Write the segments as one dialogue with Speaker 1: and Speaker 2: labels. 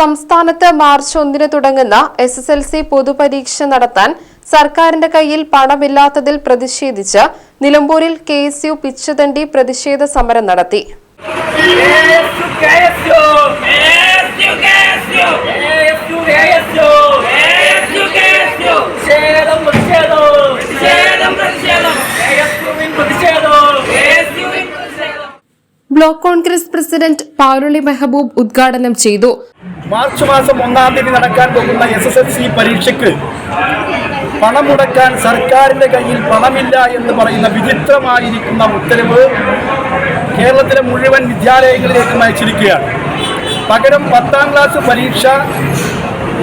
Speaker 1: സംസ്ഥാനത്ത് മാർച്ച് ഒന്നിന് തുടങ്ങുന്ന എസ് എസ് എൽ സി പൊതുപരീക്ഷ നടത്താൻ സർക്കാരിന്റെ കയ്യിൽ പണമില്ലാത്തതിൽ പ്രതിഷേധിച്ച് നിലമ്പൂരിൽ കെ എസ് യു പിച്ചുതണ്ടി പ്രതിഷേധ സമരം നടത്തി. Block Congress president Paruli Mehboob ഉദ്ഘാടനം ചെയ്തു
Speaker 2: മാർച്ച് മാസം ഒന്നാം തീയതി നടക്കാൻ പോകുന്ന എസ് എസ് എൽ സി പരീക്ഷയ്ക്ക് പണം മുടക്കാൻ സർക്കാരിന്റെ കയ്യിൽ പണമില്ല എന്ന് പറയുന്ന വിചിത്രമായിരിക്കുന്ന ഉത്തരവ് കേരളത്തിലെ മുഴുവൻ വിദ്യാലയങ്ങളിലേക്കും അയച്ചിരിക്കുകയാണ്. പകരം പത്താം ക്ലാസ് പരീക്ഷ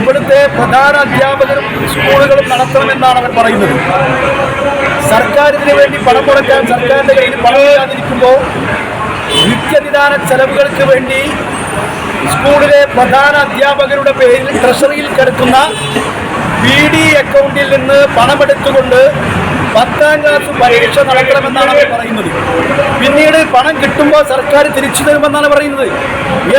Speaker 2: ഇവിടുത്തെ പ്രധാന അധ്യാപകരും സ്കൂളുകളും നടത്തണമെന്നാണ് അവർ പറയുന്നത്. സർക്കാരിന് വേണ്ടി പണം മുടക്കാൻ സർക്കാരിന്റെ കയ്യിൽ പണമില്ലാതിരിക്കുമ്പോൾ നിത്യനിദാന ചെലവുകൾക്ക് വേണ്ടി സ്കൂളിലെ പ്രധാന അധ്യാപകരുടെ പേരിൽ ട്രഷറിയിൽ കിടക്കുന്ന പി ഡി അക്കൗണ്ടിൽ നിന്ന് പണമെടുത്തുകൊണ്ട് പത്താം ക്ലാസ് പരീക്ഷ നടത്തണമെന്നാണ് അവർ പറയുന്നത്. പിന്നീട് പണം കിട്ടുമ്പോൾ സർക്കാർ തിരിച്ചു തരുമെന്നാണ് പറയുന്നത്.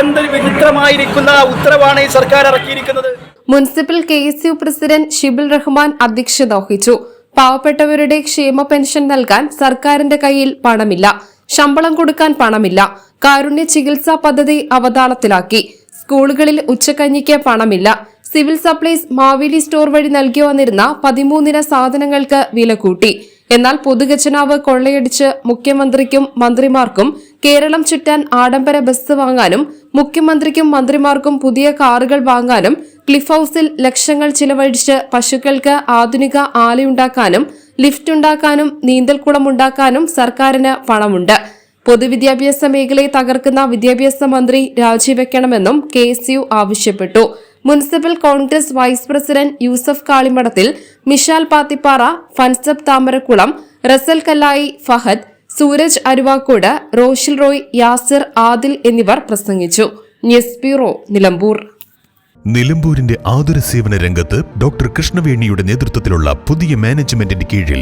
Speaker 2: എന്തൊരു വിചിത്രമായിരിക്കുന്ന ഉത്തരവാണ് ഈ സർക്കാർ ഇറക്കിയിരിക്കുന്നത്.
Speaker 1: Municipal K S U president Shibil Rahman അധ്യക്ഷത വഹിച്ചു. പാവപ്പെട്ടവരുടെ ക്ഷേമ പെൻഷൻ നൽകാൻ സർക്കാരിന്റെ കയ്യിൽ പണമില്ല. ശമ്പളം കൊടുക്കാൻ പണമില്ല. കാരുണ്യ ചികിത്സാ പദ്ധതി അവതാളത്തിലാക്കി. സ്കൂളുകളിൽ ഉച്ചക്കഞ്ഞിക്ക് പണമില്ല. സിവിൽ സപ്ലൈസ് മാവേലി സ്റ്റോർ വഴി നൽകി വന്നിരുന്ന പതിമൂന്നിന സാധനങ്ങൾക്ക് വില കൂട്ടി. എന്നാൽ പൊതുഖജനാവ് കൊള്ളയടിച്ച് മുഖ്യമന്ത്രിക്കും മന്ത്രിമാർക്കും കേരളം ചുറ്റാൻ ആഡംബര ബസ് വാങ്ങാനും മുഖ്യമന്ത്രിക്കും മന്ത്രിമാർക്കും പുതിയ കാറുകൾ വാങ്ങാനും ക്ലിഫ് ഹൌസിൽ ലക്ഷങ്ങൾ ചിലവഴിച്ച് പശുക്കൾക്ക് ആധുനിക ആലയുണ്ടാക്കാനും ലിഫ്റ്റ് ഉണ്ടാക്കാനും നീന്തൽക്കുളം ഉണ്ടാക്കാനും സർക്കാരിന് പണമുണ്ട്. പൊതുവിദ്യാഭ്യാസ മേഖലയെ തകർക്കുന്ന വിദ്യാഭ്യാസ മന്ത്രി രാജിവെക്കണമെന്നും കെ എസ് യു ആവശ്യപ്പെട്ടു. Municipal Congress vice president Yusuf Kalimadathil Mishal Pathippara Fansab Thamarakkulam Rasal Kallayi Fahad Sooraj Aruvakkod Roshil Roy Yasir Adil എന്നിവർ പ്രസംഗിച്ചു. News bureau Nilambur.
Speaker 3: നിലമ്പൂരിന്റെ ആതുര സേവന രംഗത്ത് ഡോക്ടർ കൃഷ്ണവേണിയുടെ നേതൃത്വത്തിലുള്ള പുതിയ മാനേജ്മെന്റിന്റെ കീഴിൽ